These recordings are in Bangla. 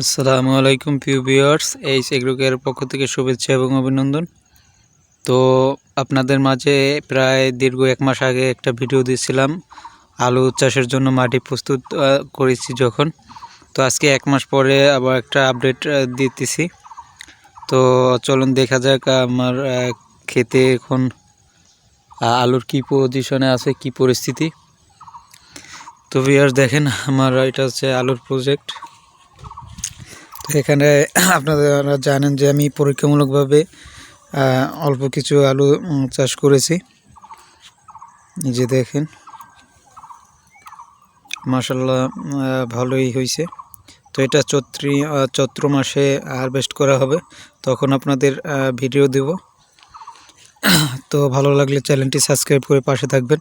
আসসালামু আলাইকুম, প্রিয় ভিউয়ার্স। এই এগ্রোকের পক্ষ থেকে শুভেচ্ছা এবং অভিনন্দন। তো আপনাদের মাঝে প্রায় দীর্ঘ এক মাস আগে একটা ভিডিও দিয়েছিলাম। আলু চাষের জন্য মাটি প্রস্তুত করেছি যখন। তো আজকে এক মাস পরে আবার একটা আপডেট দিতেছি। তো চলুন দেখা যাক আমার ক্ষেতে এখন আলুর কি পজিশনে আছে, কি পরিস্থিতি। তো ভিউয়ার্স, দেখেন আমার, এটা হচ্ছে আলুর প্রজেক্ট। এখানে আপনারা জানেন যে আমি পরীক্ষামূলকভাবে অল্প কিছু আলু চাষ করেছি। যে দেখেন। মাসাল্লাহ ভালোই হয়েছে তো এটা চৈত্রি চৈত্র মাসে হারভেস্ট করা হবে। তখন আপনাদের ভিডিও দেব। তো ভালো লাগলে চ্যানেলটি সাবস্ক্রাইব করে পাশে থাকবেন।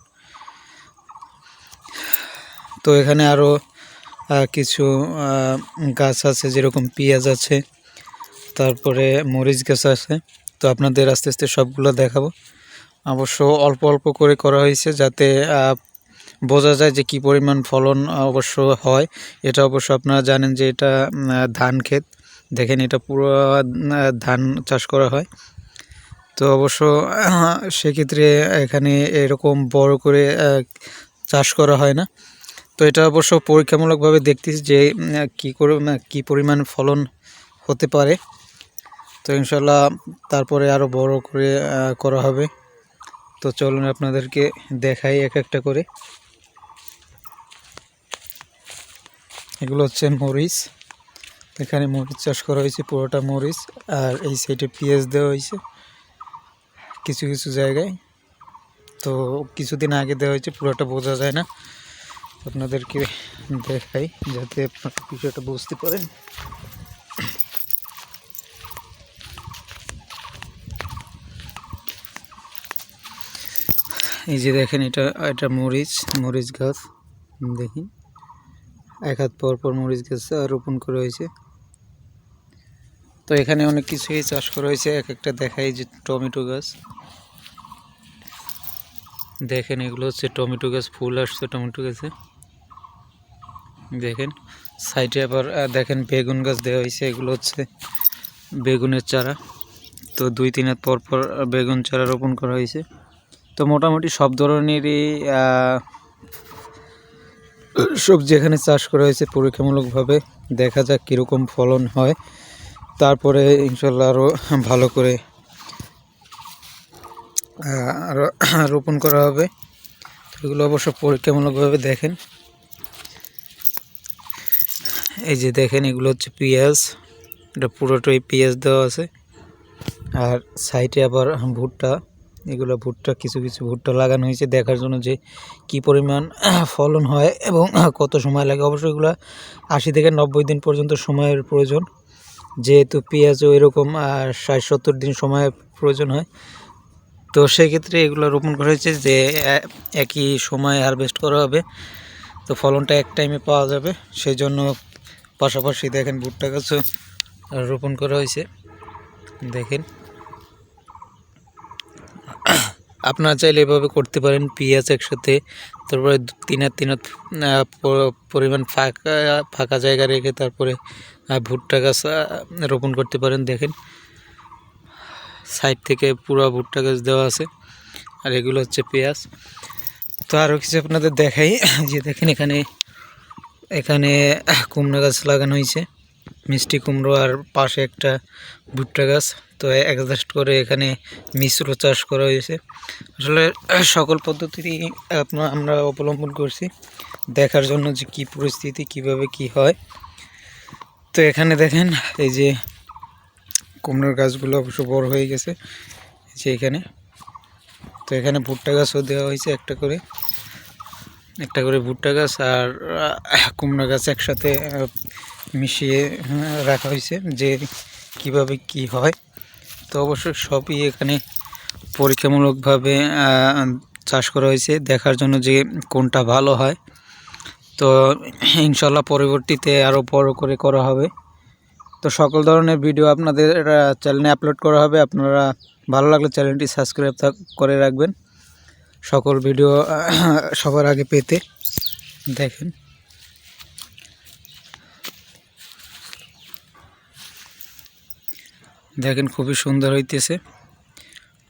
তো এখানে আরও কিছু গাছ আছে, যেরকম পেঁয়াজ আছে, তারপরে মরিচ গাছ আছে। তো আপনাদের আস্তে আস্তে সবগুলো দেখাবো। অবশ্য অল্প অল্প করে করা হয়েছে যাতে বোঝা যায় যে কি পরিমাণ ফলন অবশ্য হয়। এটা অবশ্য আপনারা জানেন যে এটা ধান ক্ষেত। দেখেন এটা পুরো ধান চাষ করা হয়। তো অবশ্য সেক্ষেত্রে এখানে এরকম বড় করে চাষ করা হয় না। তো এটা অবশ্য পরীক্ষামূলকভাবে দেখতেছি যে কি করে কি পরিমাণ ফলন হতে পারে। তো ইনশাল্লাহ তারপরে আরও বড় করে করা হবে। তো চলুন আপনাদেরকে দেখাই এক একটা করে। এগুলো হচ্ছে মরিচ। এখানে মরিচ চাষ করা হয়েছে, পুরোটা মরিচ। আর এই সাইডে পেঁয়াজ দেওয়া হয়েছে কিছু কিছু জায়গায়। তো কিছুদিন আগে দেওয়া হয়েছে, পুরোটা বোঝা যায় না। আপনাদেরকে দেখাই যাতে আপনারা বিষয়টা বুঝতে পারেন। এই যে দেখেন এটা এটা মরিচ মরিচ গাছ, দেখেন। এক হাত পর পর মরিচ গাছ রোপণ করা হয়েছে। তো এখানে অনেক কিছুই চাষ করা হয়েছে। এক একটা দেখাই যে টমেটো গাছ। দেখেন এগুলো হচ্ছে টমেটো গাছ, ফুল আসছে টমেটো গাছে। দেখেন, সাইডে আবার দেখেন বেগুন গাছ দেওয়া হয়েছে, এগুলো হচ্ছে বেগুনের চারা। তো দুই তিন পর পর বেগুন চারা রোপণ করা হয়েছে। তো মোটামুটি সব ধরনেরই সবজি এখানে চাষ করা হয়েছে পরীক্ষামূলকভাবে। দেখা যাক কীরকম ফলন হয়। তারপরে ইনশাল্লাহ আরও ভালো করে আরও রোপণ করা হবে। এগুলো অবশ্য পরীক্ষামূলকভাবে দেখেন। এই যে দেখেন, এগুলো হচ্ছে পেঁয়াজ। এটা পুরোটাই পেঁয়াজ দেওয়া আছে। আর সাইডে আবার ভুট্টা। এগুলো ভুট্টা, কিছু কিছু ভুট্টা লাগানো হয়েছে। দেখার জন্য যে কি পরিমাণ ফলন হয় এবং কত সময় লাগে। অবশ্যই এগুলো আশি থেকে নব্বই দিন পর্যন্ত সময়ের প্রয়োজন। যেহেতু পেঁয়াজও এরকম ষাট, সত্তর দিন সময় প্রয়োজন হয়। তো সেক্ষেত্রে এগুলো রোপণ করা হয়েছে যে একই সময় হারভেস্ট করা হবে। তো ফলনটা এক টাইমে পাওয়া যাবে। সেই জন্য পাশাপাশি দেখেন ভুট্টা গাছও রোপণ করা হয়েছে। দেখেন। আপনারা চাইলে এভাবে করতে পারেন পেঁয়াজ একসাথে তারপরে দু- তিন হাত তিন হাত আহ, প- পরিমাণ ফাঁকা ফাঁকা জায়গা রেখে তারপরে ভুট্টা গাছ রোপণ করতে পারেন। দেখেন। সাইড থেকে পুরো ভুট্টা গাছ দেওয়া আছে আর এগুলো হচ্ছে পেঁয়াজ। তো আরও কিছু আপনাদের দেখাই যে দেখেন এখানে এখানে কুমড়ো গাছ লাগানো হয়েছে। মিষ্টি কুমড়ো আর পাশে একটা ভুট্টা গাছ। তো অ্যাডজাস্ট করে এখানে মিশ্র চাষ করা হয়েছে। আসলে সকল পদ্ধতি আপনার আমরা অবলম্বন করছি দেখার জন্য যে কি পরিস্থিতি, কীভাবে কি হয়। তো এখানে দেখেন, এই যে কুমড়োর গাছগুলো অবশ্য বড় হয়ে গেছে। যে এখানে। তো এখানে ভুট্টা গাছও দেওয়া হয়েছে একটা করে। একটা করে ভুট্টা গাছ আর কুমড়া গাছ একসাথে মিশিয়ে রাখা হয়েছে যে কীভাবে কি হয়। তো অবশ্যই সবই এখানে পরীক্ষামূলকভাবে চাষ করা হয়েছে। দেখার জন্য যে কোনটা ভালো হয়। তো ইনশাল্লাহ পরবর্তীতে আরও বড় করে করা হবে। তো সকল ধরনের ভিডিও আপনাদের চ্যানেলে আপলোড করা হবে। আপনারা ভালো লাগলে চ্যানেলটি সাবস্ক্রাইব করে রাখবেন। সকল ভিডিও সবার আগে পেতে দেখেন। দেখেন খুবই সুন্দর হইতেছে।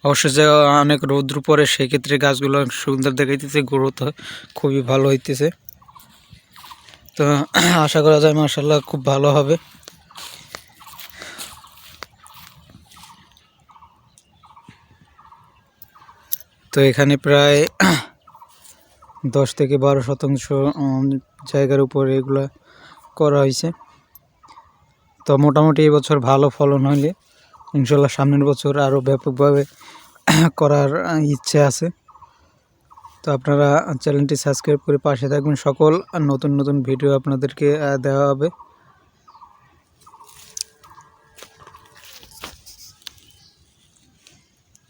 অবশ্য যে অনেক রৌদ্র পরে সেক্ষেত্রে গাছগুলো সুন্দর দেখাইতেছে, গ্রোথ খুবই ভালো হইতেছে। তো আশা করা যায় মার্শাল্লাহ খুব ভালো হবে। তো এখানে প্রায় দশ থেকে বারো শতাংশ জায়গার উপরে এগুলা করা হয়েছে। তো মোটামুটি এবছর ভালো ফলন হলে ইনশাল্লাহ সামনের বছর আরও ব্যাপকভাবে করার ইচ্ছে আছে। তো আপনারা চ্যানেলটি সাবস্ক্রাইব করে পাশে থাকবেন। সকল নতুন নতুন ভিডিও আপনাদেরকে দেওয়া হবে।